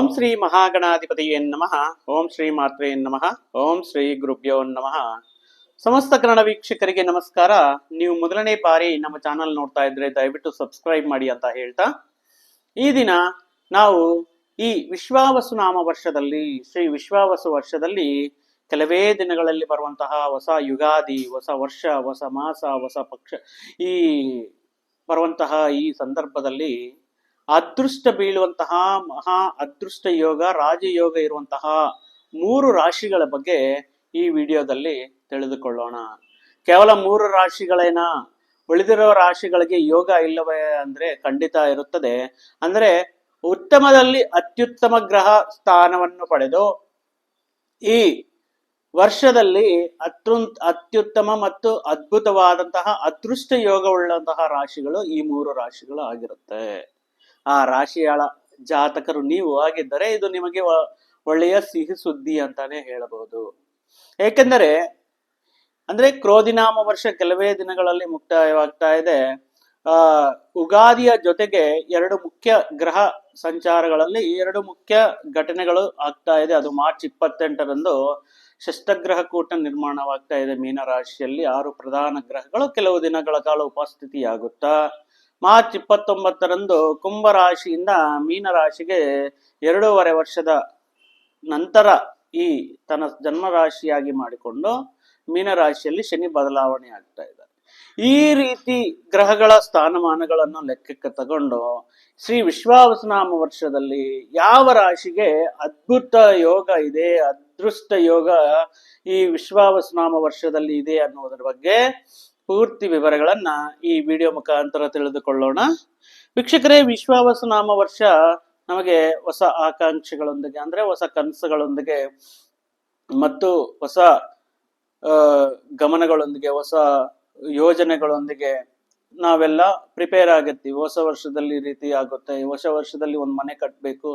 ಓಂ ಶ್ರೀ ಮಹಾಗಣಾಧಿಪತಿಯೇ ನಮಃ. ಓಂ ಶ್ರೀ ಮಾತ್ರೆಯೇ ನಮಃ. ಓಂ ಶ್ರೀ ಗುರುಭ್ಯೋ ನಮಃ. ಸಮಸ್ತ ಕನ್ನಡ ವೀಕ್ಷಕರಿಗೆ ನಮಸ್ಕಾರ. ನೀವು ಮೊದಲನೇ ಬಾರಿ ನಮ್ಮ ಚಾನಲ್ ನೋಡ್ತಾ ಇದ್ರೆ ದಯವಿಟ್ಟು ಸಬ್ಸ್ಕ್ರೈಬ್ ಮಾಡಿ ಅಂತ ಹೇಳ್ತಾ. ಈ ದಿನ ನಾವು ಈ ವಿಶ್ವಾವಸು ನಾಮ ವರ್ಷದಲ್ಲಿ, ಶ್ರೀ ವಿಶ್ವಾವಸು ವರ್ಷದಲ್ಲಿ ಕೆಲವೇ ದಿನಗಳಲ್ಲಿ ಬರುವಂತಹ ಹೊಸ ಯುಗಾದಿ, ಹೊಸ ವರ್ಷ, ಹೊಸ ಮಾಸ, ಹೊಸ ಪಕ್ಷ ಈ ಬರುವಂತಹ ಈ ಸಂದರ್ಭದಲ್ಲಿ ಅದೃಷ್ಟ ಬೀಳುವಂತಹ ಮಹಾ ಅದೃಷ್ಟ ಯೋಗ, ರಾಜಯೋಗ ಇರುವಂತಹ ಮೂರು ರಾಶಿಗಳ ಬಗ್ಗೆ ಈ ವಿಡಿಯೋದಲ್ಲಿ ತಿಳಿದುಕೊಳ್ಳೋಣ. ಕೇವಲ ಮೂರು ರಾಶಿಗಳೇನ? ಉಳಿದಿರೋ ರಾಶಿಗಳಿಗೆ ಯೋಗ ಇಲ್ಲವೇ ಅಂದ್ರೆ ಖಂಡಿತ ಇರುತ್ತದೆ. ಅಂದ್ರೆ ಉತ್ತಮದಲ್ಲಿ ಅತ್ಯುತ್ತಮ ಗ್ರಹ ಸ್ಥಾನವನ್ನು ಪಡೆದು ಈ ವರ್ಷದಲ್ಲಿ ಅತ್ಯು ಅತ್ಯುತ್ತಮ ಮತ್ತು ಅದ್ಭುತವಾದಂತಹ ಅದೃಷ್ಟ ಯೋಗವುಳ್ಳಂತಹ ರಾಶಿಗಳು ಈ ಮೂರು ರಾಶಿಗಳು ಆಗಿರುತ್ತೆ. ಆ ರಾಶಿಯಾಳ ಜಾತಕರು ನೀವು ಆಗಿದ್ದರೆ ಇದು ನಿಮಗೆ ಒಳ್ಳೆಯ ಸಿಹಿ ಸುದ್ದಿ ಅಂತಾನೆ ಹೇಳಬಹುದು. ಏಕೆಂದರೆ, ಅಂದ್ರೆ ಕ್ರೋಧಿನಾಮ ವರ್ಷ ಕೆಲವೇ ದಿನಗಳಲ್ಲಿ ಮುಕ್ತಾಯವಾಗ್ತಾ ಇದೆ. ಆ, ಉಗಾದಿಯ ಜೊತೆಗೆ ಎರಡು ಮುಖ್ಯ ಗ್ರಹ ಸಂಚಾರಗಳಲ್ಲಿ ಎರಡು ಮುಖ್ಯ ಘಟನೆಗಳು ಆಗ್ತಾ ಇದೆ. ಅದು ಮಾರ್ಚ್ ಇಪ್ಪತ್ತೆಂಟರಂದು ಷಷ್ಟಗ್ರಹ ಕೂಟ ನಿರ್ಮಾಣವಾಗ್ತಾ ಇದೆ ಮೀನರಾಶಿಯಲ್ಲಿ. ಆರು ಪ್ರಧಾನ ಗ್ರಹಗಳು ಕೆಲವು ದಿನಗಳ ಕಾಲ ಉಪಸ್ಥಿತಿಯಾಗುತ್ತಾ ಮಾರ್ಚ್ ಇಪ್ಪತ್ತೊಂಬತ್ತರಂದು ಕುಂಭ ರಾಶಿಯಿಂದ ಮೀನ ರಾಶಿಗೆ ಎರಡೂವರೆ ವರ್ಷದ ನಂತರ ಈ ತನ್ನ ಜನ್ಮ ರಾಶಿಯಾಗಿ ಮಾಡಿಕೊಂಡು ಮೀನರಾಶಿಯಲ್ಲಿ ಶನಿ ಬದಲಾವಣೆ ಆಗ್ತಾ ಇದ್ದಾರೆ. ಈ ರೀತಿ ಗ್ರಹಗಳ ಸ್ಥಾನಮಾನಗಳನ್ನು ಲೆಕ್ಕಕ್ಕೆ ತಗೊಂಡು ಶ್ರೀ ವಿಶ್ವಾವಸನಾಮ ವರ್ಷದಲ್ಲಿ ಯಾವ ರಾಶಿಗೆ ಅದ್ಭುತ ಯೋಗ ಇದೆ, ಅದೃಷ್ಟ ಯೋಗ ಈ ವಿಶ್ವಾವಸನಾಮ ವರ್ಷದಲ್ಲಿ ಇದೆ ಅನ್ನೋದರ ಬಗ್ಗೆ ಪೂರ್ತಿ ವಿವರಗಳನ್ನ ಈ ವಿಡಿಯೋ ಮುಖಾಂತರ ತಿಳಿದುಕೊಳ್ಳೋಣ. ವೀಕ್ಷಕರೇ ವಿಶ್ವಾವಸನಾಮ ವರ್ಷ ನಮಗೆ ಹೊಸ ಆಕಾಂಕ್ಷೆಗಳೊಂದಿಗೆ, ಅಂದ್ರೆ ಹೊಸ ಕನಸುಗಳೊಂದಿಗೆ ಮತ್ತು ಹೊಸ ಗಮನಗಳೊಂದಿಗೆ, ಹೊಸ ಯೋಜನೆಗಳೊಂದಿಗೆ ನಾವೆಲ್ಲ ಪ್ರಿಪೇರ್ ಆಗತ್ತೀವಿ. ಹೊಸ ವರ್ಷದಲ್ಲಿ ರೀತಿ ಆಗುತ್ತೆ. ಹೊಸ ವರ್ಷದಲ್ಲಿ ಒಂದು ಮನೆ ಕಟ್ಟಬೇಕು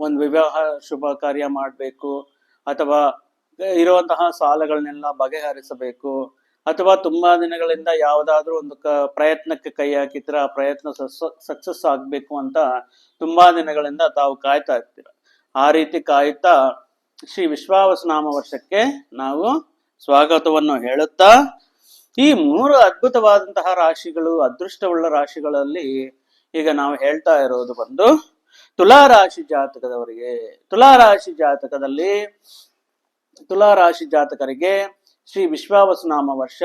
ಒಂದು ವಿವಾಹ ಶುಭ ಕಾರ್ಯ ಮಾಡಬೇಕು, ಅಥವಾ ಇರುವಂತಹ ಸಾಲಗಳನ್ನೆಲ್ಲ ಬಗೆಹರಿಸಬೇಕು. ಅಥವಾ ತುಂಬಾ ದಿನಗಳಿಂದ ಯಾವುದಾದ್ರೂ ಒಂದು ಕ, ಪ್ರಯತ್ನಕ್ಕೆ ಕೈ ಹಾಕಿದ್ರೆ ಆ ಪ್ರಯತ್ನ ಸಕ್ಸಸ್ ಆಗ್ಬೇಕು ಅಂತ ತುಂಬಾ ದಿನಗಳಿಂದ ತಾವು ಕಾಯ್ತಾ ಇರ್ತೀರ. ಆ ರೀತಿ ಕಾಯ್ತಾ ಶ್ರೀ ವಿಶ್ವಾವಸನಾಮ ವರ್ಷಕ್ಕೆ ನಾವು ಸ್ವಾಗತವನ್ನು ಹೇಳುತ್ತಾ, ಈ ಮೂರು ಅದ್ಭುತವಾದಂತಹ ರಾಶಿಗಳು, ಅದೃಷ್ಟವುಳ್ಳ ರಾಶಿಗಳಲ್ಲಿ ಈಗ ನಾವು ಹೇಳ್ತಾ ಇರೋದು ಬಂದು ತುಲಾ ರಾಶಿ ಜಾತಕದವರಿಗೆ ತುಲಾ ರಾಶಿ ಜಾತಕದಲ್ಲಿ ತುಲಾ ರಾಶಿ ಜಾತಕರಿಗೆ ಶ್ರೀ ವಿಶ್ವಾವಸನಾಮ ವರ್ಷ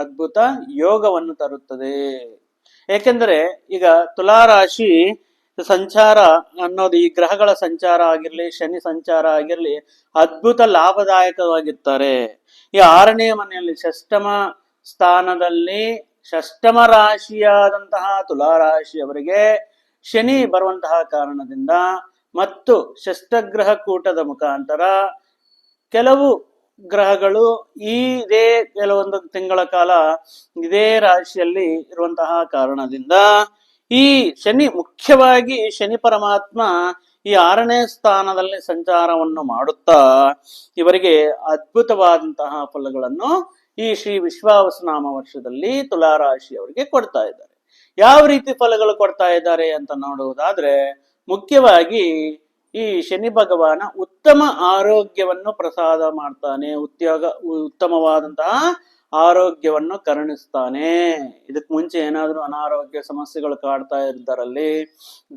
ಅದ್ಭುತ ಯೋಗವನ್ನು ತರುತ್ತದೆ. ಏಕೆಂದರೆ ಈಗ ತುಲಾರಾಶಿ ಸಂಚಾರ ಅನ್ನೋದು ಈ ಗ್ರಹಗಳ ಸಂಚಾರ ಆಗಿರ್ಲಿ, ಶನಿ ಸಂಚಾರ ಆಗಿರ್ಲಿ ಅದ್ಭುತ ಲಾಭದಾಯಕವಾಗಿರ್ತಾರೆ ಈ ಆರನೇ ಮನೆಯಲ್ಲಿ ಷಷ್ಟಮ ಸ್ಥಾನದಲ್ಲಿ ಷಷ್ಟಮ ರಾಶಿಯಾದಂತಹ ತುಲಾರಾಶಿಯವರಿಗೆ ಶನಿ ಬರುವಂತಹ ಕಾರಣದಿಂದ ಮತ್ತು ಷಷ್ಟಗ್ರಹ ಕೂಟದ ಮುಖಾಂತರ ಕೆಲವು ಗ್ರಹಗಳು ಇದೇ ಕೆಲವೊಂದು ತಿಂಗಳ ಕಾಲ ಇದೇ ರಾಶಿಯಲ್ಲಿ ಇರುವಂತಹ ಕಾರಣದಿಂದ ಈ ಶನಿ ಮುಖ್ಯವಾಗಿ ಶನಿ ಪರಮಾತ್ಮ ಈ ಆರನೇ ಸ್ಥಾನದಲ್ಲಿ ಸಂಚಾರವನ್ನು ಮಾಡುತ್ತಾ ಇವರಿಗೆ ಅದ್ಭುತವಾದಂತಹ ಫಲಗಳನ್ನು ಈ ಶ್ರೀ ವಿಶ್ವಾವಸನಾಮ ವರ್ಷದಲ್ಲಿ ತುಲಾರಾಶಿಯವರಿಗೆ ಕೊಡ್ತಾ ಇದ್ದಾರೆ. ಯಾವ ರೀತಿ ಫಲಗಳು ಕೊಡ್ತಾ ಇದ್ದಾರೆ ಅಂತ ನೋಡುವುದಾದ್ರೆ ಮುಖ್ಯವಾಗಿ ಈ ಶನಿ ಭಗವಾನ ಉತ್ತಮ ಆರೋಗ್ಯವನ್ನು ಪ್ರಸಾದ ಮಾಡ್ತಾನೆ, ಉದ್ಯೋಗ, ಉತ್ತಮವಾದಂತಹ ಆರೋಗ್ಯವನ್ನು ಕರುಣಿಸ್ತಾನೆ. ಇದಕ್ ಮುಂಚೆ ಏನಾದರೂ ಅನಾರೋಗ್ಯ ಸಮಸ್ಯೆಗಳು ಕಾಡ್ತಾ ಇದ್ದರಲ್ಲಿ,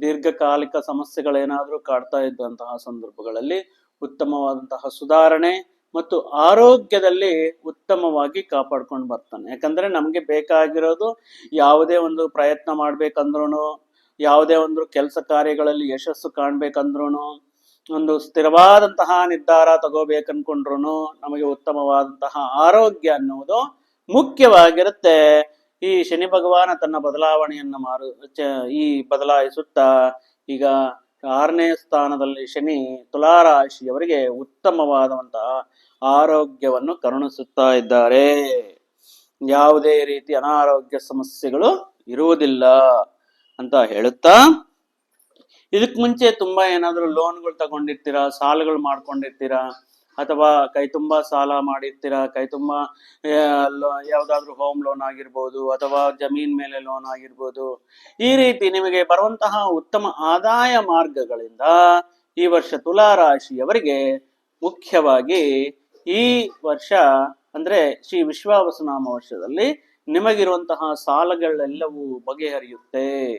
ದೀರ್ಘಕಾಲಿಕ ಸಮಸ್ಯೆಗಳೇನಾದರೂ ಕಾಡ್ತಾ ಇದ್ದಂತಹ ಸಂದರ್ಭಗಳಲ್ಲಿ ಉತ್ತಮವಾದಂತಹ ಸುಧಾರಣೆ ಮತ್ತು ಆರೋಗ್ಯದಲ್ಲಿ ಉತ್ತಮವಾಗಿ ಕಾಪಾಡ್ಕೊಂಡು ಬರ್ತಾನೆ. ಯಾಕಂದ್ರೆ ನಮ್ಗೆ ಬೇಕಾಗಿರೋದು ಯಾವುದೇ ಒಂದು ಪ್ರಯತ್ನ ಮಾಡ್ಬೇಕಂದ್ರೂ ಯಾವುದೇ ಒಂದು ಕೆಲಸ ಕಾರ್ಯಗಳಲ್ಲಿ ಯಶಸ್ಸು ಕಾಣ್ಬೇಕಂದ್ರೂ ಒಂದು ಸ್ಥಿರವಾದಂತಹ ನಿರ್ಧಾರ ತಗೋಬೇಕನ್ಕೊಂಡ್ರು ನಮಗೆ ಉತ್ತಮವಾದಂತಹ ಆರೋಗ್ಯ ಅನ್ನುವುದು ಮುಖ್ಯವಾಗಿರುತ್ತೆ. ಈ ಶನಿ ಭಗವಾನ ತನ್ನ ಬದಲಾವಣೆಯನ್ನ ಮಾರು ಈ ಬದಲಾಯಿಸುತ್ತಾ, ಈಗ ಆರನೇ ಸ್ಥಾನದಲ್ಲಿ ಶನಿ ತುಲಾರಾಶಿಯವರಿಗೆ ಉತ್ತಮವಾದಂತಹ ಆರೋಗ್ಯವನ್ನು ಕರುಣಿಸುತ್ತಾ ಇದ್ದಾರೆ. ಯಾವುದೇ ರೀತಿ ಅನಾರೋಗ್ಯ ಸಮಸ್ಯೆಗಳು ಇರುವುದಿಲ್ಲ. ಅಂತ ಹೇಳುತ್ತಾ? ಇದಕ್ ಮುಂಚೆ ತುಂಬಾ ಏನಾದ್ರು ಲೋನ್ಗಳು ತಗೊಂಡಿರ್ತೀರಾ? ಸಾಲಗಳು ಮಾಡ್ಕೊಂಡಿರ್ತೀರಾ? ಅಥವಾ ಕೈ ತುಂಬಾ ಸಾಲ ಮಾಡಿರ್ತೀರಾ? ಕೈ ತುಂಬಾ ಯಾವ್ದಾದ್ರೂ ಹೋಮ್ ಲೋನ್ ಆಗಿರ್ಬೋದು ಅಥವಾ ಜಮೀನ್ ಮೇಲೆ ಲೋನ್ ಆಗಿರ್ಬೋದು. ಈ ರೀತಿ ನಿಮಗೆ ಬರುವಂತಹ ಉತ್ತಮ ಆದಾಯ ಮಾರ್ಗಗಳಿಂದ ಈ ವರ್ಷ ತುಲಾ ರಾಶಿಯವರಿಗೆ ಮುಖ್ಯವಾಗಿ ಈ ವರ್ಷ ಅಂದ್ರೆ ಶ್ರೀ ವಿಶ್ವಾವಸನಾಮ ವರ್ಷದಲ್ಲಿ ನಿಮಗಿರುವಂತಹ ಸಾಲಗಳೆಲ್ಲವೂ ಬಗೆಹರಿಯುತ್ತೆ.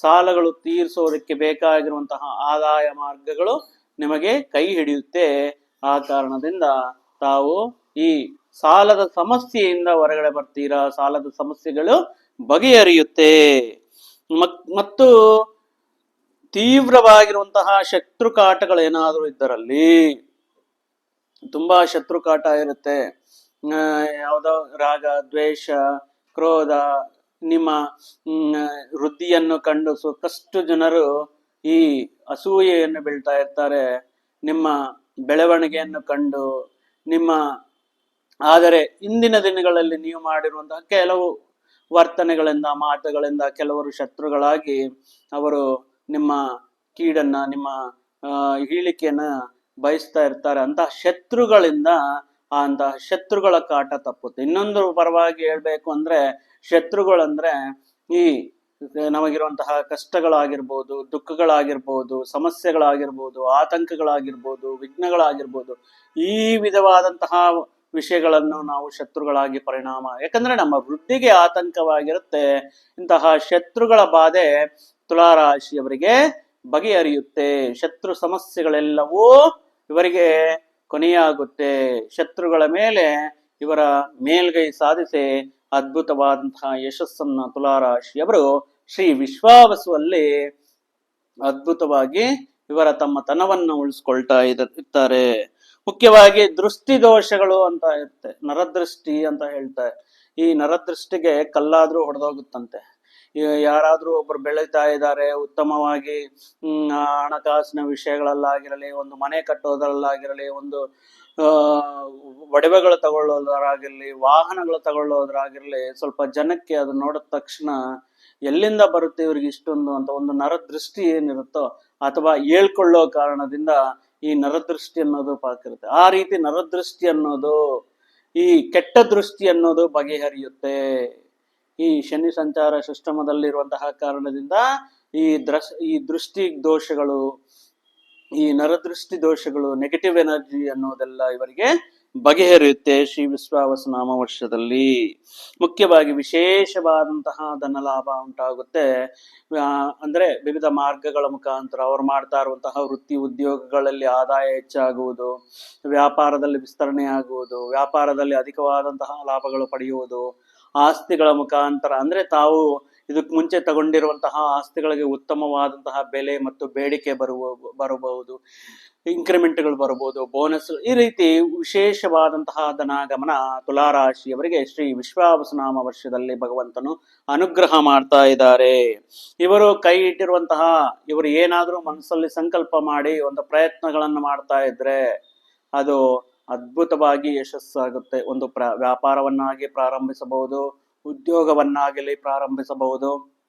ಸಾಲಗಳು ತೀರಿಸೋದಕ್ಕೆ ಬೇಕಾಗಿರುವಂತಹ ಆದಾಯ ಮಾರ್ಗಗಳು ನಿಮಗೆ ಕೈ ಹಿಡಿಯುತ್ತೆ. ಆ ಕಾರಣದಿಂದ ತಾವು ಈ ಸಾಲದ ಸಮಸ್ಯೆಯಿಂದ ಹೊರಗಡೆ ಬರ್ತೀರಾ? ಸಾಲದ ಸಮಸ್ಯೆಗಳು ಬಗೆಹರಿಯುತ್ತೆ. ಮತ್- ಮತ್ತು ತೀವ್ರವಾಗಿರುವಂತಹ ಶತ್ರುಕಾಟಗಳೇನಾದರೂ ಇದ್ದರಲ್ಲಿ, ತುಂಬಾ ಶತ್ರುಕಾಟ ಇರುತ್ತೆ. ಯಾವುದೋ ರಾಗ, ದ್ವೇಷ, ಕ್ರೋಧ, ನಿಮ್ಮ ವೃದ್ಧಿಯನ್ನು ಕಂಡು ಸಾಕಷ್ಟು ಜನರು ಈ ಅಸೂಯೆಯನ್ನು ಬೀಳ್ತಾ ಇರ್ತಾರೆ. ನಿಮ್ಮ ಬೆಳವಣಿಗೆಯನ್ನು ಕಂಡು, ನಿಮ್ಮ ಆದರೆ ಇಂದಿನ ದಿನಗಳಲ್ಲಿ ನೀವು ಮಾಡಿರುವಂತಹ ಕೆಲವು ವರ್ತನೆಗಳಿಂದ, ಮಾತುಗಳಿಂದ ಕೆಲವರು ಶತ್ರುಗಳಾಗಿ ಅವರು ನಿಮ್ಮ ಕೀಡನ್ನ, ನಿಮ್ಮ ಹೀಳಿಕೆಯನ್ನ ಬಯಸ್ತಾ ಇರ್ತಾರೆ. ಅಂತಹ ಶತ್ರುಗಳಿಂದ ಆ ಅಂತಹ ಶತ್ರುಗಳ ಕಾಟ ತಪ್ಪುತ್ತೆ. ಇನ್ನೊಂದು ಪರವಾಗಿ ಹೇಳ್ಬೇಕು ಅಂದ್ರೆ, ಶತ್ರುಗಳಂದ್ರೆ ಈ ನಮಗಿರುವಂತಹ ಕಷ್ಟಗಳಾಗಿರ್ಬೋದು, ದುಃಖಗಳಾಗಿರ್ಬೋದು, ಸಮಸ್ಯೆಗಳಾಗಿರ್ಬೋದು, ಆತಂಕಗಳಾಗಿರ್ಬೋದು, ವಿಘ್ನಗಳಾಗಿರ್ಬೋದು, ಈ ವಿಧವಾದಂತಹ ವಿಷಯಗಳನ್ನು ನಾವು ಶತ್ರುಗಳಾಗಿ ಪರಿಣಾಮ, ಯಾಕಂದ್ರೆ ನಮ್ಮ ವೃದ್ಧಿಗೆ ಆತಂಕವಾಗಿರುತ್ತೆ. ಇಂತಹ ಶತ್ರುಗಳ ಬಾಧೆ ತುಲಾರಾಶಿಯವರಿಗೆ ಬಗೆಹರಿಯುತ್ತೆ. ಶತ್ರು ಸಮಸ್ಯೆಗಳೆಲ್ಲವೂ ಇವರಿಗೆ ಕೊನೆಯಾಗುತ್ತೆ. ಶತ್ರುಗಳ ಮೇಲೆ ಇವರ ಮೇಲ್ಗೈ ಸಾಧಿಸಿ ಅದ್ಭುತವಾದಂತಹ ಯಶಸ್ಸನ್ನ ತುಲಾರಾಶಿಯವರು ಶ್ರೀ ವಿಶ್ವಾವಸುವಲ್ಲಿ ಅದ್ಭುತವಾಗಿ ಇವರ ತಮ್ಮ ತನವನ್ನು ಉಳಿಸ್ಕೊಳ್ತಾ ಇದ್ದಾರೆ. ಮುಖ್ಯವಾಗಿ ದೃಷ್ಟಿ ದೋಷಗಳು ಅಂತ ಇರುತ್ತೆ. ನರದೃಷ್ಟಿ ಅಂತ ಹೇಳ್ತಾರೆ. ಈ ನರದೃಷ್ಟಿಗೆ ಕಲ್ಲಾದ್ರೂ ಹೊಡೆದೋಗುತ್ತಂತೆ. ಯಾರಾದ್ರೂ ಒಬ್ರು ಬೆಳೀತಾ ಇದ್ದಾರೆ, ಉತ್ತಮವಾಗಿ ಹಣಕಾಸಿನ ವಿಷಯಗಳಲ್ಲಾಗಿರಲಿ, ಒಂದು ಮನೆ ಕಟ್ಟೋದ್ರಲ್ಲಾಗಿರಲಿ, ಒಂದು ಒಡವೆಗಳು ತಗೊಳ್ಳೋದ್ರಾಗಿರ್ಲಿ, ವಾಹನಗಳು ತಗೊಳ್ಳೋದ್ರಾಗಿರ್ಲಿ, ಸ್ವಲ್ಪ ಜನಕ್ಕೆ ಅದು ನೋಡಿದ ತಕ್ಷಣ ಎಲ್ಲಿಂದ ಬರುತ್ತೆ ಇವ್ರಿಗೆ ಇಷ್ಟೊಂದು ಅಂತ ಒಂದು ನರದೃಷ್ಟಿ ಏನಿರುತ್ತೋ ಅಥವಾ ಹೇಳ್ಕೊಳ್ಳೋ ಕಾರಣದಿಂದ ಈ ನರದೃಷ್ಟಿ ಅನ್ನೋದು ಪಾಕಿರುತ್ತೆ. ಆ ರೀತಿ ನರದೃಷ್ಟಿ ಅನ್ನೋದು, ಈ ಕೆಟ್ಟ ದೃಷ್ಟಿ ಅನ್ನೋದು ಬಗೆಹರಿಯುತ್ತೆ. ಈ ಶನಿ ಸಂಚಾರ ಸಿಸ್ಟಮದಲ್ಲಿರುವಂತಹ ಕಾರಣದಿಂದ ಈ ದ್ರಸ್, ಈ ದೃಷ್ಟಿ ದೋಷಗಳು, ಈ ನರದೃಷ್ಟಿ ದೋಷಗಳು ನೆಗೆಟಿವ್ ಎನರ್ಜಿ ಅನ್ನೋದೆಲ್ಲ ಇವರಿಗೆ ಬಗೆಹರಿಯುತ್ತೆ ಶ್ರೀ ವಿಶ್ವಾವಸನಾಮ ವರ್ಷದಲ್ಲಿ. ಮುಖ್ಯವಾಗಿ ವಿಶೇಷವಾದಂತಹ ಧನಲಾಭ ಉಂಟಾಗುತ್ತೆ. ಅಂದ್ರೆ ವಿವಿಧ ಮಾರ್ಗಗಳ ಮುಖಾಂತರ ಅವ್ರು ಮಾಡ್ತಾ ಇರುವಂತಹ ವೃತ್ತಿ ಉದ್ಯೋಗಗಳಲ್ಲಿ ಆದಾಯ ಹೆಚ್ಚಾಗುವುದು, ವ್ಯಾಪಾರದಲ್ಲಿ ವಿಸ್ತರಣೆ ಆಗುವುದು, ವ್ಯಾಪಾರದಲ್ಲಿ ಅಧಿಕವಾದಂತಹ ಲಾಭಗಳು ಪಡೆಯುವುದು ಆಸ್ತಿಗಳ ಮುಖಾಂತರ, ಅಂದ್ರೆ ತಾವು ಇದಕ್ಕೆ ಮುಂಚೆ ತಗೊಂಡಿರುವಂತಹ ಆಸ್ತಿಗಳಿಗೆ ಉತ್ತಮವಾದಂತಹ ಬೆಲೆ ಮತ್ತು ಬೇಡಿಕೆ ಬರುವ, ಬರಬಹುದು ಇನ್ಕ್ರಿಮೆಂಟ್ಗಳು ಬರಬಹುದು ಬೋನಸ್ ಈ ರೀತಿ ವಿಶೇಷವಾದಂತಹ ಧನಾಗಮನ ತುಲಾರಾಶಿಯವರಿಗೆ ಶ್ರೀ ವಿಶ್ವಾವಸನಾಮ ವರ್ಷದಲ್ಲಿ ಭಗವಂತನು ಅನುಗ್ರಹ ಮಾಡ್ತಾ ಇದ್ದಾರೆ. ಇವರು ಕೈ ಇಟ್ಟಿರುವಂತಹ, ಇವರು ಏನಾದರೂ ಮನಸ್ಸಲ್ಲಿ ಸಂಕಲ್ಪ ಮಾಡಿ ಒಂದು ಪ್ರಯತ್ನಗಳನ್ನು ಮಾಡ್ತಾ ಇದ್ರೆ ಅದು ಅದ್ಭುತವಾಗಿ ಯಶಸ್ಸಾಗುತ್ತೆ. ಒಂದು ಪ್ರ, ವ್ಯಾಪಾರವನ್ನಾಗಿ ಪ್ರಾರಂಭಿಸಬಹುದು, ಉದ್ಯೋಗವನ್ನಾಗಲಿ ಪ್ರಾರಂಭಿಸಬಹುದು,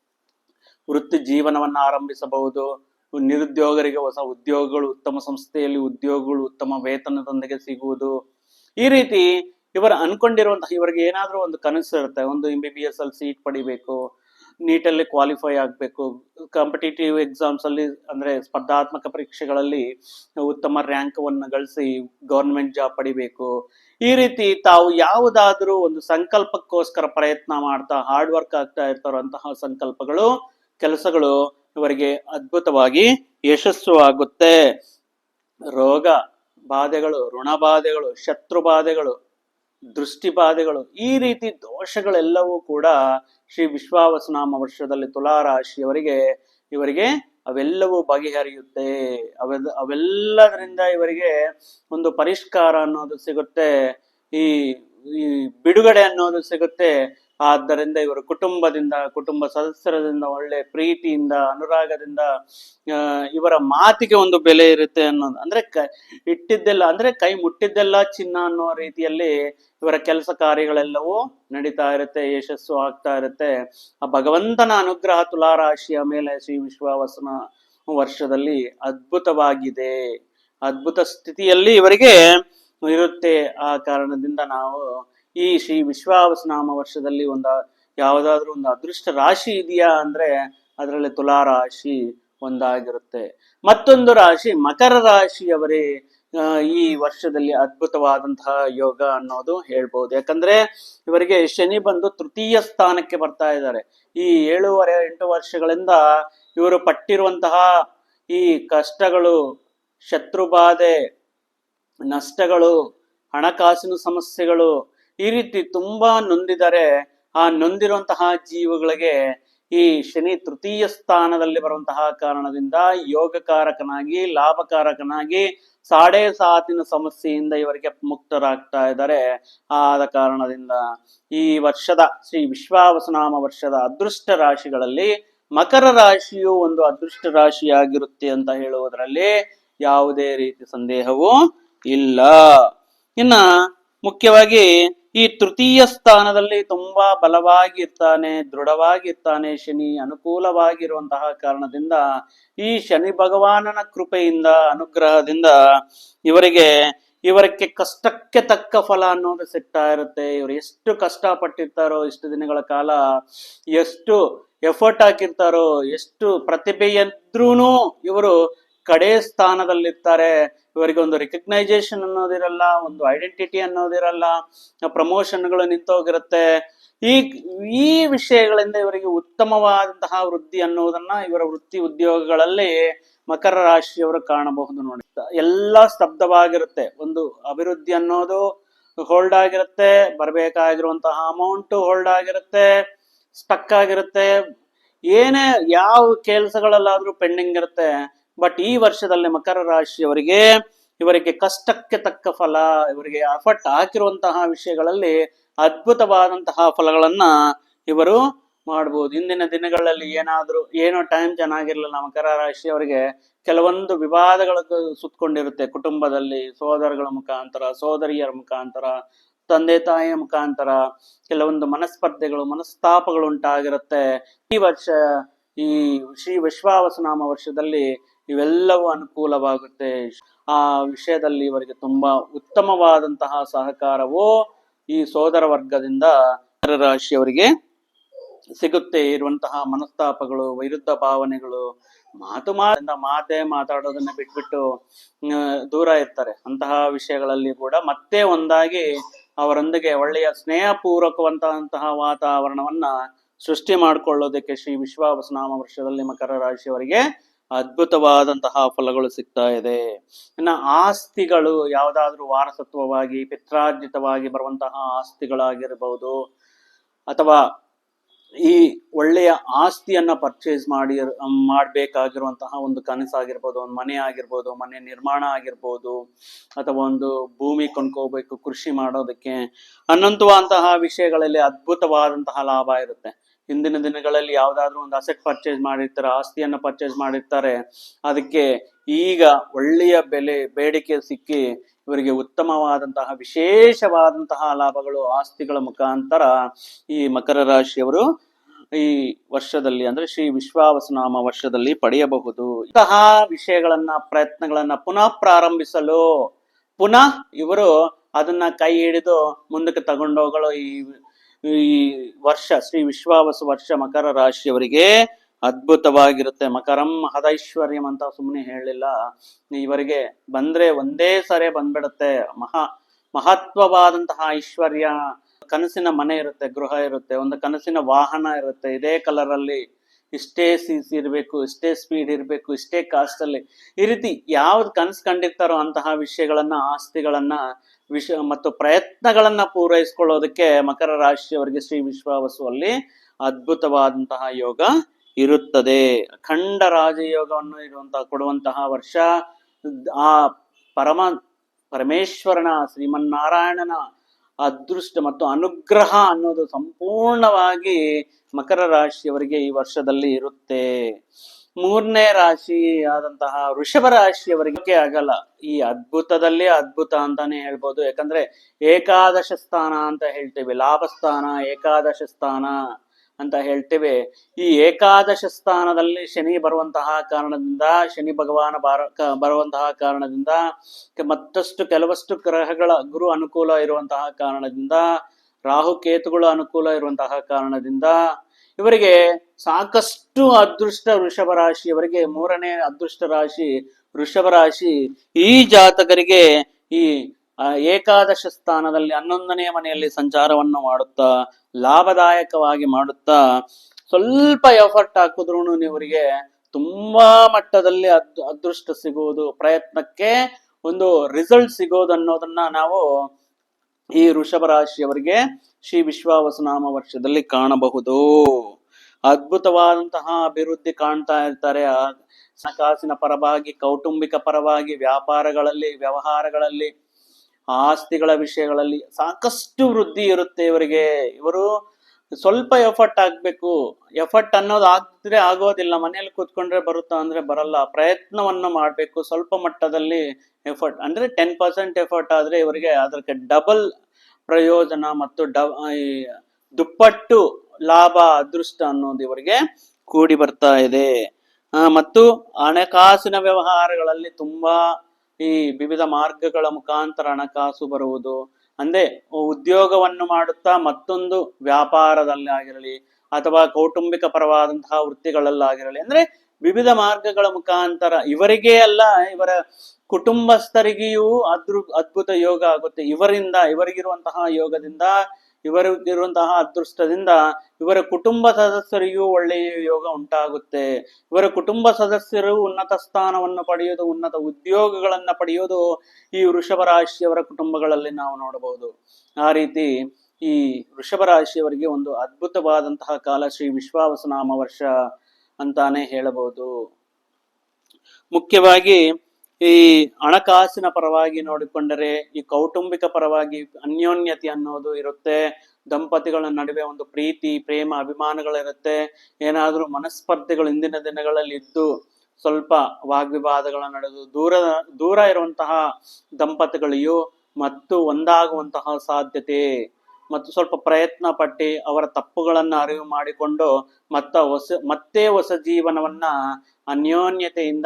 ವೃತ್ತಿ ಜೀವನವನ್ನ ಆರಂಭಿಸಬಹುದು, ನಿರುದ್ಯೋಗರಿಗೆ ಹೊಸ ಉದ್ಯೋಗಗಳು, ಉತ್ತಮ ಸಂಸ್ಥೆಯಲ್ಲಿ ಉದ್ಯೋಗಗಳು, ಉತ್ತಮ ವೇತನದೊಂದಿಗೆ ಸಿಗುವುದು. ಈ ರೀತಿ ಇವರು ಅನ್ಕೊಂಡಿರುವಂತಹ, ಇವರಿಗೆ ಏನಾದ್ರೂ ಒಂದು ಕನಸು ಇರುತ್ತೆ, ಒಂದು ಎಂ ಬಿ ಬಿ ಎಸ್ ಅಲ್ಲಿ ಸೀಟ್ ಪಡಿಬೇಕು ನೀಟಲ್ಲಿ ಕ್ವಾಲಿಫೈ ಆಗಬೇಕು. ಕಾಂಪಿಟೇಟಿವ್ ಎಕ್ಸಾಮ್ಸ್ ಅಲ್ಲಿ ಅಂದ್ರೆ ಸ್ಪರ್ಧಾತ್ಮಕ ಪರೀಕ್ಷೆಗಳಲ್ಲಿ ಉತ್ತಮ ರ್ಯಾಂಕ್ವನ್ನು ಗಳಿಸಿ ಗೌರ್ಮೆಂಟ್ ಜಾಬ್ ಪಡಿಬೇಕು. ಈ ರೀತಿ ತಾವು ಯಾವುದಾದ್ರೂ ಒಂದು ಸಂಕಲ್ಪಕ್ಕೋಸ್ಕರ ಪ್ರಯತ್ನ ಮಾಡ್ತಾ ಹಾರ್ಡ್ ವರ್ಕ್ ಆಗ್ತಾ ಇರ್ತಾರಂತಹ ಸಂಕಲ್ಪಗಳು, ಕೆಲಸಗಳು ಇವರಿಗೆ ಅದ್ಭುತವಾಗಿ ಯಶಸ್ಸು ಆಗುತ್ತೆ. ರೋಗ ಬಾಧೆಗಳು ಋಣ ಬಾಧೆಗಳು ಶತ್ರು ಬಾಧೆಗಳು ದೃಷ್ಟಿ ಬಾಧೆಗಳು ಈ ರೀತಿ ದೋಷಗಳೆಲ್ಲವೂ ಕೂಡ ಶ್ರೀ ವಿಶ್ವಾವಸನಾಮ ವರ್ಷದಲ್ಲಿ ತುಲಾರಾಶಿಯವರಿಗೆ ಇವರಿಗೆ ಅವೆಲ್ಲವೂ ಬಗೆಹರಿಯುತ್ತೆ. ಅವೆಲ್ಲ ಅವೆಲ್ಲದರಿಂದ ಇವರಿಗೆ ಒಂದು ಪರಿಷ್ಕಾರ ಅನ್ನೋದು ಸಿಗುತ್ತೆ. ಈ ಈ ಬಿಡುಗಡೆ ಅನ್ನೋದು ಸಿಗುತ್ತೆ. ಆದ್ದರಿಂದ ಇವರು ಕುಟುಂಬದಿಂದ, ಕುಟುಂಬ ಸದಸ್ಯರಿಂದ ಒಳ್ಳೆ ಪ್ರೀತಿಯಿಂದ, ಅನುರಾಗದಿಂದ ಇವರ ಮಾತಿಗೆ ಒಂದು ಬೆಲೆ ಇರುತ್ತೆ ಅನ್ನೋದು. ಅಂದ್ರೆ ಕ, ಇಟ್ಟಿದ್ದೆಲ್ಲ, ಅಂದ್ರೆ ಕೈ ಮುಟ್ಟಿದ್ದೆಲ್ಲ ಚಿನ್ನ ಅನ್ನೋ ರೀತಿಯಲ್ಲಿ ಇವರ ಕೆಲಸ ಕಾರ್ಯಗಳೆಲ್ಲವೂ ನಡೀತಾ ಇರುತ್ತೆ, ಯಶಸ್ಸು ಆಗ್ತಾ ಇರುತ್ತೆ. ಆ ಭಗವಂತನ ಅನುಗ್ರಹ ತುಲಾರಾಶಿಯ ಮೇಲೆ ಶ್ರೀ ವಿಶ್ವಾವಸನ ವರ್ಷದಲ್ಲಿ ಅದ್ಭುತವಾಗಿದೆ. ಅದ್ಭುತ ಸ್ಥಿತಿಯಲ್ಲಿ ಇವರಿಗೆ ಇರುತ್ತೆ. ಆ ಕಾರಣದಿಂದ ನಾವು ಈ ಶ್ರೀ ವಿಶ್ವಾವಸನಾಮ ವರ್ಷದಲ್ಲಿ ಒಂದು ಯಾವುದಾದ್ರೂ ಒಂದು ಅದೃಷ್ಟ ರಾಶಿ ಇದೆಯಾ ಅಂದ್ರೆ ಅದರಲ್ಲಿ ತುಲಾ ರಾಶಿ ಒಂದಾಗಿರುತ್ತೆ. ಮತ್ತೊಂದು ರಾಶಿ ಮಕರ ರಾಶಿಯವರೇ ಈ ವರ್ಷದಲ್ಲಿ ಅದ್ಭುತವಾದಂತಹ ಯೋಗ ಅನ್ನೋದು ಹೇಳ್ಬೋದು. ಯಾಕಂದ್ರೆ ಇವರಿಗೆ ಶನಿ ಬಂದು ತೃತೀಯ ಸ್ಥಾನಕ್ಕೆ ಬರ್ತಾ ಇದ್ದಾರೆ. ಈ ಏಳುವರೆ ಎಂಟು ವರ್ಷಗಳಿಂದ ಇವರು ಪಟ್ಟಿರುವಂತಹ ಈ ಕಷ್ಟಗಳು, ಶತ್ರುಬಾಧೆ, ನಷ್ಟಗಳು, ಹಣಕಾಸಿನ ಸಮಸ್ಯೆಗಳು ಈ ರೀತಿ ತುಂಬಾ ನೊಂದಿದ್ದಾರೆ ಆ ನೊಂದಿರುವಂತಹ ಜೀವಗಳಿಗೆ ಈ ಶನಿ ತೃತೀಯ ಸ್ಥಾನದಲ್ಲಿ ಬರುವಂತಹ ಕಾರಣದಿಂದ ಯೋಗಕಾರಕನಾಗಿ, ಲಾಭಕಾರಕನಾಗಿ, ಸಾಡೆ ಸಾತಿನ ಸಮಸ್ಯೆಯಿಂದ ಇವರಿಗೆ ಮುಕ್ತರಾಗ್ತಾ ಇದ್ದಾರೆ. ಆದ ಕಾರಣದಿಂದ ಈ ವರ್ಷದ, ಶ್ರೀ ವಿಶ್ವಾವಸನಾಮ ವರ್ಷದ ಅದೃಷ್ಟ ರಾಶಿಗಳಲ್ಲಿ ಮಕರ ರಾಶಿಯು ಒಂದು ಅದೃಷ್ಟ ರಾಶಿಯಾಗಿರುತ್ತೆ ಅಂತ ಹೇಳುವುದರಲ್ಲಿ ಯಾವುದೇ ರೀತಿ ಸಂದೇಹವೂ ಇಲ್ಲ. ಇನ್ನ ಮುಖ್ಯವಾಗಿ ಈ ತೃತೀಯ ಸ್ಥಾನದಲ್ಲಿ ತುಂಬಾ ಬಲವಾಗಿ ದೃಢವಾಗಿರ್ತಾನೆ ಶನಿ ಅನುಕೂಲವಾಗಿರುವಂತಹ ಕಾರಣದಿಂದ ಈ ಶನಿ ಭಗವಾನನ ಕೃಪೆಯಿಂದ, ಅನುಗ್ರಹದಿಂದ ಇವರಿಗೆ ಇವರಿಗೆ ಕಷ್ಟಕ್ಕೆ ತಕ್ಕ ಫಲ ಅನ್ನೋದು ಸಿಗ್ತಾ ಇರುತ್ತೆ. ಇವರು ಎಷ್ಟು ಕಷ್ಟ ಪಟ್ಟಿರ್ತಾರೋ ಇಷ್ಟು ದಿನಗಳ ಕಾಲ ಎಷ್ಟು ಎಫರ್ಟ್ ಹಾಕಿರ್ತಾರೋ, ಎಷ್ಟು ಪ್ರತಿಭೆ ಇದ್ರೂನು ಇವರು ಕಡೆ ಸ್ಥಾನದಲ್ಲಿರ್ತಾರೆ. ಇವರಿಗೆ ಒಂದು ರಿಕಗ್ನೈಸೇಷನ್ ಅನ್ನೋದಿರಲ್ಲ, ಒಂದು ಐಡೆಂಟಿಟಿ ಅನ್ನೋದಿರಲ್ಲ, ಪ್ರಮೋಷನ್ಗಳು ನಿಂತೋಗಿರುತ್ತೆ. ಈ ಈ ವಿಷಯಗಳಿಂದ ಇವರಿಗೆ ಉತ್ತಮವಾದಂತಹ ವೃತ್ತಿ ಅನ್ನೋದನ್ನ ಇವರ ವೃತ್ತಿ ಉದ್ಯೋಗಗಳಲ್ಲಿ ಮಕರ ರಾಶಿಯವರು ಕಾಣಬಹುದು ನೋಡಿ. ಎಲ್ಲ ಸ್ತಬ್ಧವಾಗಿರುತ್ತೆ. ಒಂದು ಅಭಿವೃದ್ಧಿ ಅನ್ನೋದು ಹೋಲ್ಡ್ ಆಗಿರುತ್ತೆ, ಬರಬೇಕಾಗಿರುವಂತಹ ಅಮೌಂಟ್ ಹೋಲ್ಡ್ ಆಗಿರುತ್ತೆ ಸ್ಟಕ್ ಆಗಿರುತ್ತೆ. ಏನೇ, ಯಾವ ಕೆಲಸಗಳಲ್ಲಾದ್ರೂ ಪೆಂಡಿಂಗ್ ಇರುತ್ತೆ. ಬಟ್ ಈ ವರ್ಷದಲ್ಲಿ ಮಕರ ರಾಶಿಯವರಿಗೆ ಇವರಿಗೆ ಕಷ್ಟಕ್ಕೆ ತಕ್ಕ ಫಲ, ಇವರಿಗೆ ಎಫರ್ಟ್ ಹಾಕಿರುವಂತಹ ವಿಷಯಗಳಲ್ಲಿ ಅದ್ಭುತವಾದಂತಹ ಫಲಗಳನ್ನ ಇವರು ಮಾಡ್ಬೋದು. ಇಂದಿನ ದಿನಗಳಲ್ಲಿ ಏನಾದರೂ, ಏನೋ ಟೈಮ್ ಚೆನ್ನಾಗಿರ್ಲಿಲ್ಲ ಮಕರ ರಾಶಿಯವರಿಗೆ, ಕೆಲವೊಂದು ವಿವಾದಗಳು ಸುತ್ತಕೊಂಡಿರುತ್ತೆ ಕುಟುಂಬದಲ್ಲಿ, ಸೋದರಗಳ ಮುಖಾಂತರ, ಸೋದರಿಯರ ಮುಖಾಂತರ, ತಂದೆ ತಾಯಿಯ ಮುಖಾಂತರ, ಕೆಲವೊಂದು ಮನಸ್ಪರ್ಧೆಗಳು, ಮನಸ್ತಾಪಗಳು ಉಂಟಾಗಿರುತ್ತೆ. ಈ ವರ್ಷ, ಈ ಶ್ರೀ ವಿಶ್ವಾವಸನಾಮ ವರ್ಷದಲ್ಲಿ ಇವೆಲ್ಲವೂ ಅನುಕೂಲವಾಗುತ್ತೆ. ಆ ವಿಷಯದಲ್ಲಿ ಇವರಿಗೆ ತುಂಬಾ ಉತ್ತಮವಾದಂತಹ ಸಹಕಾರವು ಈ ಸೋದರ ವರ್ಗದಿಂದ ರಾಶಿಯವರಿಗೆ ಸಿಗುತ್ತೆ. ಇರುವಂತಹ ಮನಸ್ತಾಪಗಳು, ವೈರುದ್ಧ ಭಾವನೆಗಳು, ಮಾತು ಮಾತಿಂದ ಮಾತೇ ಮಾತಾಡೋದನ್ನ ಬಿಟ್ಬಿಟ್ಟು ದೂರ ಇರ್ತಾರೆ. ಅಂತಹ ವಿಷಯಗಳಲ್ಲಿ ಕೂಡ ಮತ್ತೆ ಒಂದಾಗಿ ಅವರೊಂದಿಗೆ ಒಳ್ಳೆಯ ಸ್ನೇಹಪೂರ್ವಕವಂತಹ ವಾತಾವರಣವನ್ನ ಸೃಷ್ಟಿ ಮಾಡಿಕೊಳ್ಳೋದಕ್ಕೆ ಶ್ರೀ ವಿಶ್ವಾವಸನಾಮ ವರ್ಷದಲ್ಲಿ ಮಕರ ರಾಶಿಯವರಿಗೆ ಅದ್ಭುತವಾದಂತಹ ಫಲಗಳು ಸಿಗ್ತಾ ಇದೆ. ಇನ್ನ ಆಸ್ತಿಗಳು ಯಾವುದಾದ್ರೂ ವಾರಸತ್ವವಾಗಿ, ಪಿತ್ರಾರ್ಜಿತವಾಗಿ ಬರುವಂತಹ ಆಸ್ತಿಗಳಾಗಿರಬಹುದು ಅಥವಾ ಈ ಒಳ್ಳೆಯ ಆಸ್ತಿಯನ್ನ ಪರ್ಚೇಸ್ ಮಾಡಿ, ಮಾಡಬೇಕಾಗಿರುವಂತಹ ಒಂದು ಕನಸಾಗಿರ್ಬೋದು, ಒಂದು ಮನೆ ಆಗಿರ್ಬೋದು, ಮನೆ ನಿರ್ಮಾಣ ಆಗಿರ್ಬೋದು, ಅಥವಾ ಒಂದು ಭೂಮಿ ಕೊಂಡ್ಕೋಬೇಕು ಕೃಷಿ ಮಾಡೋದಕ್ಕೆ ಅನ್ನಂತುವಂತಹ ವಿಷಯಗಳಲ್ಲಿ ಅದ್ಭುತವಾದಂತಹ ಲಾಭ ಇರುತ್ತೆ. ಹಿಂದಿನ ದಿನಗಳಲ್ಲಿ ಯಾವ್ದಾದ್ರು ಒಂದು ಅಸೆಟ್ ಪರ್ಚೇಸ್ ಮಾಡಿರ್ತಾರೆ, ಆಸ್ತಿಯನ್ನ ಪರ್ಚೇಸ್ ಮಾಡಿರ್ತಾರೆ. ಅದಕ್ಕೆ ಈಗ ಒಳ್ಳೆಯ ಬೆಲೆ, ಬೇಡಿಕೆ ಸಿಕ್ಕಿ ಇವರಿಗೆ ಉತ್ತಮವಾದಂತಹ, ವಿಶೇಷವಾದಂತಹ ಲಾಭಗಳು ಆಸ್ತಿಗಳ ಮುಖಾಂತರ ಈ ಮಕರ ರಾಶಿಯವರು ಈ ವರ್ಷದಲ್ಲಿ ಅಂದ್ರೆ ಶ್ರೀ ವಿಶ್ವಾವಸನಾಮ ವರ್ಷದಲ್ಲಿ ಪಡೆಯಬಹುದು. ಇಂತಹ ವಿಷಯಗಳನ್ನ, ಪ್ರಯತ್ನಗಳನ್ನ ಪುನಃ ಪ್ರಾರಂಭಿಸಲು ಪುನಃ ಇವರು ಅದನ್ನ ಕೈ ಹಿಡಿದು ಮುಂದಕ್ಕೆ ತಗೊಂಡೋಗಲು ಈ ಈ ವರ್ಷ, ಶ್ರೀ ವಿಶ್ವಾವಸ ವರ್ಷ ಮಕರ ರಾಶಿಯವರಿಗೆ ಅದ್ಭುತವಾಗಿರುತ್ತೆ. ಮಕರಂ ಹದೈಶ್ವರ್ಯಂ ಅಂತ ಸುಮ್ಮನೆ ಹೇಳಿಲ್ಲ. ಇವರಿಗೆ ಬಂದ್ರೆ ಒಂದೇ ಸರಿ ಬಂದ್ಬಿಡುತ್ತೆ. ಮಹಾ, ಮಹತ್ವವಾದಂತಹ ಐಶ್ವರ್ಯ. ಕನಸಿನ ಮನೆ ಇರುತ್ತೆ, ಗೃಹ ಇರುತ್ತೆ, ಒಂದು ಕನಸಿನ ವಾಹನ ಇರುತ್ತೆ. ಇದೇ ಕಲರ್ ಅಲ್ಲಿ ಇಷ್ಟೇ ಸೀಸ್ ಇರಬೇಕು, ಇಷ್ಟೇ ಸ್ಪೀಡ್ ಇರಬೇಕು, ಇಷ್ಟೇ ಕಾಸ್ಟ್ ಅಲ್ಲಿ. ಈ ರೀತಿ ಯಾವ್ದು ಕನಸು ಕಂಡಿರ್ತಾರೋ ಅಂತಹ ವಿಷಯಗಳನ್ನ, ಆಸ್ತಿಗಳನ್ನ ವಿಷ ಮತ್ತು ಪ್ರಯತ್ನಗಳನ್ನ ಪೂರೈಸ್ಕೊಳ್ಳೋದಕ್ಕೆ ಮಕರ ರಾಶಿಯವರಿಗೆ ಶ್ರೀ ವಿಶ್ವಾವಸು ಅಲ್ಲಿ ಅದ್ಭುತವಾದಂತಹ ಯೋಗ ಇರುತ್ತದೆ. ಅಖಂಡ ರಾಜಯೋಗವನ್ನು ಇರುವಂತಹ ಕೊಡುವಂತಹ ವರ್ಷ, ಆ ಪರಮ, ಪರಮೇಶ್ವರನ, ಶ್ರೀಮನ್ನಾರಾಯಣನ ಅದೃಷ್ಟ ಮತ್ತು ಅನುಗ್ರಹ ಅನ್ನೋದು ಸಂಪೂರ್ಣವಾಗಿ ಮಕರ ರಾಶಿಯವರಿಗೆ ಈ ವರ್ಷದಲ್ಲಿ ಇರುತ್ತೆ. ಮೂರನೇ ರಾಶಿ ಆದಂತಹ ವೃಷಭ ರಾಶಿಯವರಿಗೆ ಆಗಲ್ಲ. ಈ ಅದ್ಭುತದಲ್ಲಿ ಅದ್ಭುತ ಅಂತಾನೆ ಹೇಳ್ಬೋದು. ಯಾಕಂದ್ರೆ ಏಕಾದಶ ಸ್ಥಾನ ಅಂತ ಹೇಳ್ತೀವಿ. ಲಾಭ ಸ್ಥಾನ, ಏಕಾದಶ ಸ್ಥಾನ ಅಂತ ಹೇಳ್ತೀವಿ. ಈ ಏಕಾದಶ ಸ್ಥಾನದಲ್ಲಿ ಶನಿ ಬರುವಂತಹ ಕಾರಣದಿಂದ, ಶನಿ ಭಗವಾನ ಬಾರ ಬರುವಂತಹ ಕಾರಣದಿಂದ ಮತ್ತಷ್ಟು ಕೆಲವಷ್ಟು ಗ್ರಹಗಳ ಗುರು ಅನುಕೂಲ ಇರುವಂತಹ ಕಾರಣದಿಂದ, ರಾಹು ಕೇತುಗಳು ಅನುಕೂಲ ಇರುವಂತಹ ಕಾರಣದಿಂದ ಇವರಿಗೆ ಸಾಕಷ್ಟು ಅದೃಷ್ಟ ವೃಷಭ ರಾಶಿ, ಇವರಿಗೆ ಮೂರನೇ ಅದೃಷ್ಟ ರಾಶಿ ವೃಷಭ ರಾಶಿ. ಈ ಜಾತಕರಿಗೆ ಈ ಏಕಾದಶ ಸ್ಥಾನದಲ್ಲಿ ಹನ್ನೊಂದನೇ ಮನೆಯಲ್ಲಿ ಸಂಚಾರವನ್ನು ಮಾಡುತ್ತಾ, ಲಾಭದಾಯಕವಾಗಿ ಮಾಡುತ್ತಾ, ಸ್ವಲ್ಪ ಎಫರ್ಟ್ ಹಾಕಿದ್ರು ಇವರಿಗೆ ತುಂಬಾ ಮಟ್ಟದಲ್ಲಿ ಅದ್, ಅದೃಷ್ಟ ಸಿಗುವುದು, ಪ್ರಯತ್ನಕ್ಕೆ ಒಂದು ರಿಸಲ್ಟ್ ಸಿಗೋದು ಅನ್ನೋದನ್ನ ನಾವು ಈ ವೃಷಭ ರಾಶಿಯವರಿಗೆ ಶ್ರೀ ವಿಶ್ವಾವಸುನಾಮ ವರ್ಷದಲ್ಲಿ ಕಾಣಬಹುದು. ಅದ್ಭುತವಾದಂತಹ ಅಭಿವೃದ್ಧಿ ಕಾಣ್ತಾ ಇರ್ತಾರೆ. ಹಣಕಾಸಿನ ಪರವಾಗಿ, ಕೌಟುಂಬಿಕ ಪರವಾಗಿ, ವ್ಯಾಪಾರಗಳಲ್ಲಿ, ವ್ಯವಹಾರಗಳಲ್ಲಿ, ಆಸ್ತಿಗಳ ವಿಷಯಗಳಲ್ಲಿ ಸಾಕಷ್ಟು ವೃದ್ಧಿ ಇರುತ್ತೆ ಇವರಿಗೆ. ಇವರು ಸ್ವಲ್ಪ ಎಫರ್ಟ್ ಆಗ್ಬೇಕು. ಎಫರ್ಟ್ ಅನ್ನೋದು ಆಗ್ತಿದ್ರೆ ಆಗೋದಿಲ್ಲ. ಮನೆಯಲ್ಲಿ ಕೂತ್ಕೊಂಡ್ರೆ ಬರುತ್ತಾ ಅಂದ್ರೆ ಬರಲ್ಲ. ಪ್ರಯತ್ನವನ್ನು ಮಾಡ್ಬೇಕು. ಸ್ವಲ್ಪ ಮಟ್ಟದಲ್ಲಿ ಎಫರ್ಟ್ ಅಂದ್ರೆ ಟೆನ್ ಪರ್ಸೆಂಟ್ ಎಫರ್ಟ್ ಆದ್ರೆ ಇವರಿಗೆ ಅದಕ್ಕೆ ಡಬಲ್ ಪ್ರಯೋಜನ ಮತ್ತು ಡ ಈ ದುಪ್ಪಟ್ಟು ಲಾಭ ಅದೃಷ್ಟ ಅನ್ನೋದು ಇವರಿಗೆ ಕೂಡಿ ಬರ್ತಾ ಇದೆ. ಮತ್ತು ಹಣಕಾಸಿನ ವ್ಯವಹಾರಗಳಲ್ಲಿ ತುಂಬಾ ಈ ವಿವಿಧ ಮಾರ್ಗಗಳ ಮುಖಾಂತರ ಹಣಕಾಸು ಬರುವುದು. ಅಂದ್ರೆ ಉದ್ಯೋಗವನ್ನು ಮಾಡುತ್ತಾ ಮತ್ತೊಂದು ವ್ಯಾಪಾರದಲ್ಲಿ ಆಗಿರಲಿ ಅಥವಾ ಕೌಟುಂಬಿಕ ಪರವಾದಂತಹ ವೃತ್ತಿಗಳಲ್ಲಾಗಿರಲಿ. ಅಂದ್ರೆ ವಿವಿಧ ಮಾರ್ಗಗಳ ಮುಖಾಂತರ ಇವರಿಗೇ ಅಲ್ಲ, ಇವರ ಕುಟುಂಬಸ್ಥರಿಗೆಯೂ ಅದ್ರ, ಅದ್ಭುತ ಯೋಗ ಆಗುತ್ತೆ. ಇವರಿಂದ, ಇವರಿಗಿರುವಂತಹ ಯೋಗದಿಂದ, ಇವರಿಗಿರುವಂತಹ ಅದೃಷ್ಟದಿಂದ ಇವರ ಕುಟುಂಬ ಸದಸ್ಯರಿಗೂ ಒಳ್ಳೆಯ ಯೋಗ ಉಂಟಾಗುತ್ತೆ. ಇವರ ಕುಟುಂಬ ಸದಸ್ಯರು ಉನ್ನತ ಸ್ಥಾನವನ್ನು ಪಡೆಯೋದು, ಉನ್ನತ ಉದ್ಯೋಗಗಳನ್ನ ಪಡೆಯೋದು ಈ ವೃಷಭ ರಾಶಿಯವರ ಕುಟುಂಬಗಳಲ್ಲಿ ನಾವು ನೋಡಬಹುದು. ಆ ರೀತಿ ಈ ವೃಷಭ ರಾಶಿಯವರಿಗೆ ಒಂದು ಅದ್ಭುತವಾದಂತಹ ಕಾಲ ಶ್ರೀ ವಿಶ್ವಾವಸನಾಮ ವರ್ಷ ಅಂತಾನೆ ಹೇಳಬಹುದು. ಮುಖ್ಯವಾಗಿ ಈ ಹಣಕಾಸಿನ ಪರವಾಗಿ ನೋಡಿಕೊಂಡರೆ, ಈ ಕೌಟುಂಬಿಕ ಪರವಾಗಿ ಅನ್ಯೋನ್ಯತೆ ಅನ್ನೋದು ಇರುತ್ತೆ. ದಂಪತಿಗಳ ನಡುವೆ ಒಂದು ಪ್ರೀತಿ, ಪ್ರೇಮ ಅಭಿಮಾನಗಳಿರುತ್ತೆ ಏನಾದರೂ ಮನಸ್ಪರ್ಧೆಗಳು ಇಂದಿನ ದಿನಗಳಲ್ಲಿ ಇದ್ದು ಸ್ವಲ್ಪ ವಾಗ್ವಿವಾದಗಳ ನಡೆದು ದೂರ ದೂರ ಇರುವಂತಹ ದಂಪತಿಗಳಿಯು ಮತ್ತು ಒಂದಾಗುವಂತಹ ಸಾಧ್ಯತೆ. ಮತ್ತು ಸ್ವಲ್ಪ ಪ್ರಯತ್ನ ಪಟ್ಟಿ ಅವರ ತಪ್ಪುಗಳನ್ನ ಅರಿವು ಮಾಡಿಕೊಂಡು ಮತ್ತ ಹೊಸ, ಮತ್ತೆ ಹೊಸ ಜೀವನವನ್ನ ಅನ್ಯೋನ್ಯತೆಯಿಂದ,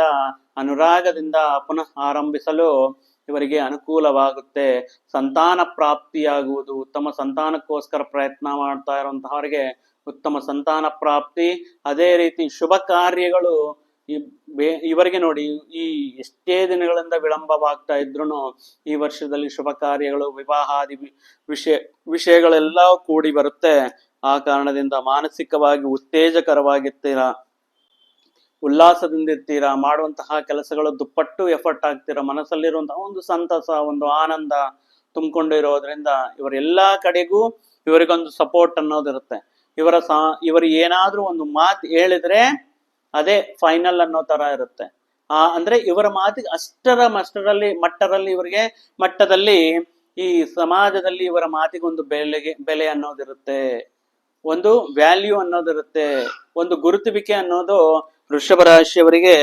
ಅನುರಾಗದಿಂದ ಪುನಃ ಆರಂಭಿಸಲು ಇವರಿಗೆ ಅನುಕೂಲವಾಗುತ್ತೆ. ಸಂತಾನ ಪ್ರಾಪ್ತಿಯಾಗುವುದು, ಉತ್ತಮ ಸಂತಾನಕ್ಕೋಸ್ಕರ ಪ್ರಯತ್ನ ಮಾಡ್ತಾ ಇರುವಂತಹವರಿಗೆ ಉತ್ತಮ ಸಂತಾನ ಪ್ರಾಪ್ತಿ. ಅದೇ ರೀತಿ ಶುಭ ಕಾರ್ಯಗಳು ಈ ಬೇ- ಇವರಿಗೆ ನೋಡಿ, ಈ ಎಷ್ಟೇ ದಿನಗಳಿಂದ ವಿಳಂಬವಾಗ್ತಾ ಇದ್ರು ಈ ವರ್ಷದಲ್ಲಿ ಶುಭ ಕಾರ್ಯಗಳು, ವಿವಾಹಾದಿ ವಿಷಯ ವಿಷಯಗಳೆಲ್ಲ ಕೂಡಿ ಬರುತ್ತೆ. ಆ ಕಾರಣದಿಂದ ಮಾನಸಿಕವಾಗಿ ಉತ್ತೇಜಕರವಾಗಿರ್ತೀರಾ ಉಲ್ಲಾಸದಿಂದ ಇರ್ತೀರಾ ಮಾಡುವಂತಹ ಕೆಲಸಗಳು ದುಪ್ಪಟ್ಟು ಎಫರ್ಟ್ ಆಗ್ತೀರಾ ಮನಸ್ಸಲ್ಲಿರುವಂತಹ ಒಂದು ಸಂತಸ, ಒಂದು ಆನಂದ ತುಂಬಿಕೊಂಡು ಇವರೆಲ್ಲ ಕಡೆಗೂ ಇವರಿಗೊಂದು ಸಪೋರ್ಟ್ ಅನ್ನೋದಿರುತ್ತೆ. ಇವರ ಸಾ, ಇವರು ಏನಾದ್ರೂ ಒಂದು ಮಾತು ಹೇಳಿದ್ರೆ ಅದೇ ಫೈನಲ್ ಅನ್ನೋ ತರ ಇರುತ್ತೆ. ಆ, ಅಂದ್ರೆ ಇವರ ಮಾತಿಗೆ ಅಷ್ಟರ ಮಷ್ಟರಲ್ಲಿ ಮಟ್ಟದಲ್ಲಿ ಇವರಿಗೆ, ಮಟ್ಟದಲ್ಲಿ ಈ ಸಮಾಜದಲ್ಲಿ ಇವರ ಮಾತಿಗೊಂದು ಬೆಲೆಗೆ, ಬೆಲೆ ಅನ್ನೋದಿರುತ್ತೆ. ಒಂದು ವ್ಯಾಲ್ಯೂ ಅನ್ನೋದಿರುತ್ತೆ. ಒಂದು ಗುರುತುವಿಕೆ ಅನ್ನೋದು ವೃಷಭ ರಾಶಿಯವರಿಗೆ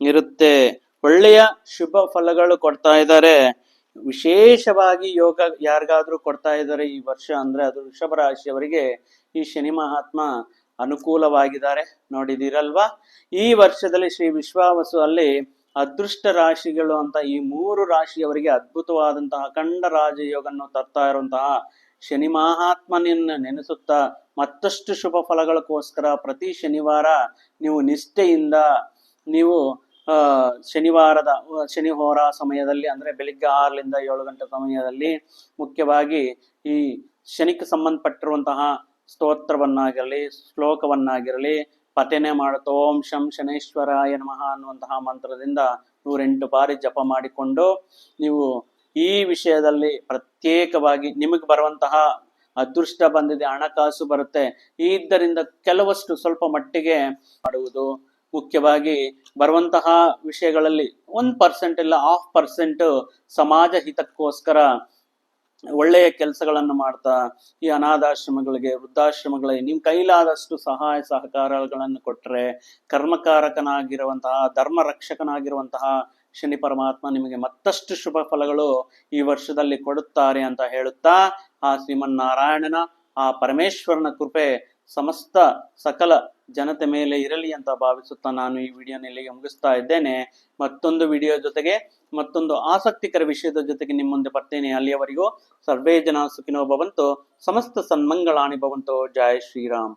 ಇರುತ್ತೆ. ಒಳ್ಳೆಯ ಶುಭ ಫಲಗಳು ಕೊಡ್ತಾ ಇದ್ದಾರೆ. ವಿಶೇಷವಾಗಿ ಯೋಗ ಯಾರಿಗಾದ್ರೂ ಕೊಡ್ತಾ ಇದ್ದಾರೆ ಈ ವರ್ಷ ಅಂದ್ರೆ ಅದು ವೃಷಭ ರಾಶಿಯವರಿಗೆ ಈ ಶನಿ ಮಹಾತ್ಮ ಅನುಕೂಲವಾಗಿದ್ದಾರೆ. ನೋಡಿದಿರಲ್ವಾ? ಈ ವರ್ಷದಲ್ಲಿ ಶ್ರೀ ವಿಶ್ವಾವಸು ಅಲ್ಲಿ ಅದೃಷ್ಟ ರಾಶಿಗಳು ಅಂತ ಈ ಮೂರು ರಾಶಿಯವರಿಗೆ ಅದ್ಭುತವಾದಂತಹ ಅಖಂಡ ರಾಜಯೋಗನ್ನು ತರ್ತಾ ಇರುವಂತಹ ಶನಿ ಮಹಾತ್ಮನನ್ನು ನೆನೆಸುತ್ತಾ ಮತ್ತಷ್ಟು ಶುಭ ಫಲಗಳಕ್ಕೋಸ್ಕರ ಪ್ರತಿ ಶನಿವಾರ ನೀವು ನಿಷ್ಠೆಯಿಂದ ನೀವು ಶನಿವಾರದ, ಶನಿ ಹೋರ ಸಮಯದಲ್ಲಿ ಅಂದ್ರೆ ಬೆಳಿಗ್ಗೆ ಆರರಿಂದ ಏಳು ಗಂಟೆ ಸಮಯದಲ್ಲಿ ಮುಖ್ಯವಾಗಿ ಈ ಶನಿಗೆ ಸಂಬಂಧಪಟ್ಟಿರುವಂತಹ ಸ್ತೋತ್ರವನ್ನಾಗಿರಲಿ, ಶ್ಲೋಕವನ್ನಾಗಿರಲಿ ಪಠನೆ ಮಾಡುತ್ತ ಓಂ ಶಂ ಶನೇಶ್ವರಾಯ ನಮಃ ಅನ್ನುವಂತಹ ಮಂತ್ರದಿಂದ ನೂರೆಂಟು ಬಾರಿ ಜಪ ಮಾಡಿಕೊಂಡು ನೀವು ಈ ವಿಷಯದಲ್ಲಿ ಪ್ರತ್ಯೇಕವಾಗಿ ನಿಮಗೆ ಬರುವಂತಹ ಅದೃಷ್ಟ ಬಂದಿದೆ, ಹಣಕಾಸು ಬರುತ್ತೆ, ಈ ಇದ್ದರಿಂದ ಕೆಲವಷ್ಟು ಸ್ವಲ್ಪ ಮಟ್ಟಿಗೆ ಮಾಡುವುದು. ಮುಖ್ಯವಾಗಿ ಬರುವಂತಹ ವಿಷಯಗಳಲ್ಲಿ ಒಂದ್ ಪರ್ಸೆಂಟ್ ಇಲ್ಲ ಹಾಫ್ ಪರ್ಸೆಂಟ್ ಸಮಾಜ ಹಿತಕ್ಕೋಸ್ಕರ ಒಳ್ಳೆಯ ಕೆಲಸಗಳನ್ನು ಮಾಡ್ತಾ, ಈ ಅನಾಥಾಶ್ರಮಗಳಿಗೆ, ವೃದ್ಧಾಶ್ರಮಗಳಿಗೆ ನಿಮ್ ಕೈಲಾದಷ್ಟು ಸಹಾಯ ಸಹಕಾರಗಳನ್ನು ಕೊಟ್ರೆ ಕರ್ಮಕಾರಕನಾಗಿರುವಂತಹ ಧರ್ಮ ರಕ್ಷಕನಾಗಿರುವಂತಹ ಶನಿ ಪರಮಾತ್ಮ ನಿಮಗೆ ಮತ್ತಷ್ಟು ಶುಭ ಫಲಗಳು ಈ ವರ್ಷದಲ್ಲಿ ಕೊಡುತ್ತಾರೆ ಅಂತ ಹೇಳುತ್ತಾ, ಆ ಶ್ರೀಮನ್ನಾರಾಯಣನ, ಆ ಪರಮೇಶ್ವರನ ಕೃಪೆ ಸಮಸ್ತ ಸಕಲ ಜನತೆ ಮೇಲೆ ಇರಲಿ ಅಂತ ಭಾವಿಸುತ್ತಾ ನಾನು ಈ ವಿಡಿಯೋನ ಇಲ್ಲಿಗೆ ಮುಗಿಸ್ತಾ ಇದ್ದೇನೆ. ಮತ್ತೊಂದು ವಿಡಿಯೋ ಜೊತೆಗೆ ಮತ್ತೊಂದು ಆಸಕ್ತಿಕರ ವಿಷಯದ ಜೊತೆಗೆ ನಿಮ್ಮ ಮುಂದೆ ಬರ್ತೇನೆ. ಅಲ್ಲಿಯವರೆಗೂ ಸರ್ವೇ ಜನ ಸುಖಿನೋ ಭವಂತು, ಸಮಸ್ತ ಸನ್ಮಂಗಳಾಣಿ ಭವಂತು. ಜಯ ಶ್ರೀರಾಮ್.